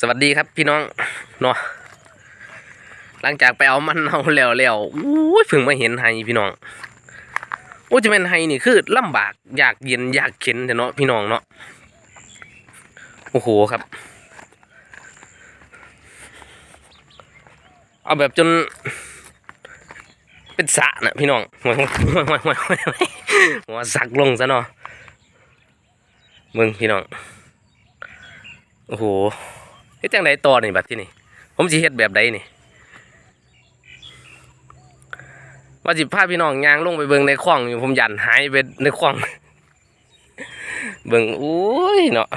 สวัสดีครับพี่น้องเนาะหลังจากไปเอามันเอาแล้วแล้วอู้ยเพิ่งมาเห็นไฮพี่น้องโอ้จะเป็นไฮนี่คือลำบากอยากเย็นอยากเข็นแต่เนาะพี่น้องเนาะโอ้โหครับ เอาแบบจน เป็นสะนะพี่น้องหัวหัวหัวหัวหัวสักลงซะเนาะมึงพี่น้อง โอ้โห เฮ็ดจังไดต่อนี่บัดที่นี่ผมสิเฮ็ดแบบใดนี่ว่าสิพาพี่น้องยางลงไปเบิ่งในคลองอยู่ผมยันหายไปในคลอง เบิ่งโอ้ยเนาะ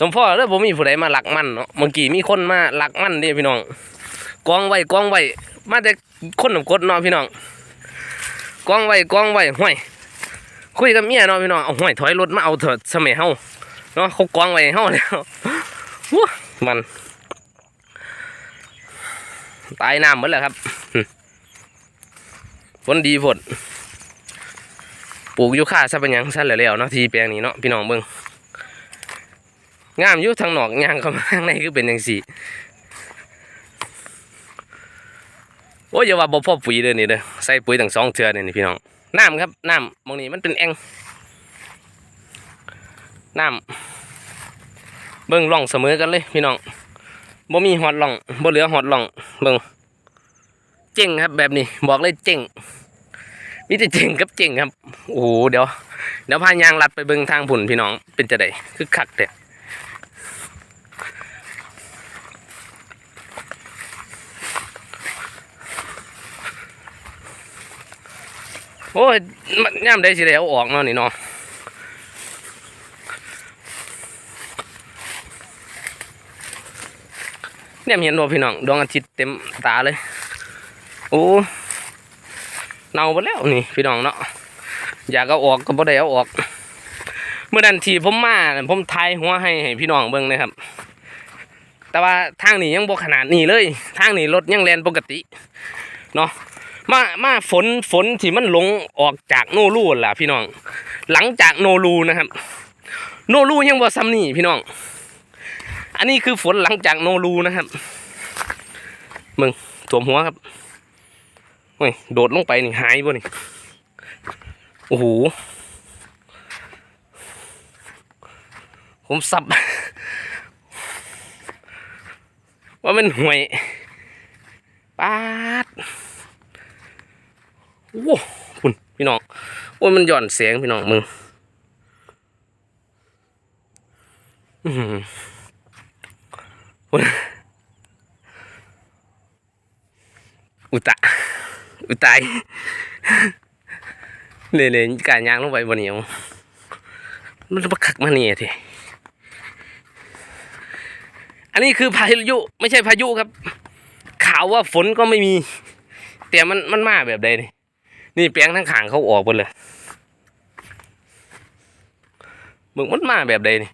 สมพ่อเด้อผมมีผู้ใดมาหลักมันเนาะเมื่อกี้มีคนมาหลักมันเด้พี่น้องกองไว้กองไว้มาแต่คนนำกดเนาะพี่น้องกองไว้กองไว้ห้วยคุยกับเมียเนาะพี่น้องเอาห้วยถอยรถมาเอาเถิดสมัยเฮาเนาะเขากองไว้ให้เฮาแล้ว มัน ตายน้ำหมดแล้วครับฝนดีฝนปลูกยูค่าซะเป็นยังซะแล้วเนาะทีแปลงนี้เนาะพี่น้องเบิ่งงามยู่ทางหนอกย่างเข้ามาข้างในคือเป็นจังซี่โอ้ยอย่าว่าบ่พอปุ๋ยเด้อนี่เด้อใส่ปุ๋ยตั้งสองเทือนี่นี่พี่น้องน้ำครับน้ำมองนี้มันเป็นแองน้ำ เบิ่งร่องเสมอกันเลยพี่น้องบ่มีหอดร่องบ่เหลือหอดร่องเบิ่งเจ๋งครับ แบบนี้บอกเลยเจ๋งมีแต่เจ๋งกับเจ๋งครับโอ้โหเดี๋ยวเดี๋ยวพายางลัดไปเบิ่งทางผุนพี่น้องเป็นจะได้คือคักแต่โอ้ยมันย่ำได้สิแล้วออกเนาะนี่เนาะ เนี่ยเห็นบ่พี่น้องดวงอาทิตย์เต็มตาเลย โอ้เน่าไปแล้วนี่พี่น้องเนาะอยากเอาออกก็บ่ได้เอาออก เมื่อนั้นที่ผมมาน่ะผมทายหัวให้ให้พี่น้องเบิ่งนะครับ แต่ว่าทางนี้ยังบ่ขนาดนี้เลย ทางนี้รถยังแล่นปกติเนาะมามาฝนฝนที่มันลงออกจากโนรูล่ะพี่น้อง หลังจากโนรูนะครับ โนรูยังบ่ซ้ำนี่พี่น้อง นนี้คือฝนหลังจากโนรูนะครับ มึงถ่วมหัวครับโอ้ยโดดลงไปนี่หายบ่นี่โอ้โหผมสับ ว่ามันห่วยปาดโอ้คุณพี่น้อง โอ้ยมันหย่อนเสียงพี่น้องมึง อื้อหือ อุตะอุตายเลยเลยการยางลงไปบนเหนียวมันจะมาขักมาเนี่ยทีอันนี้คือพายุไม่ใช่พายุครับ ข่าวว่าฝนก็ไม่มี แต่มันมันมาแบบใดนี่นี่แปลงทั้งขางเขาออกหมดเลยมึงมันมาแบบใดนี่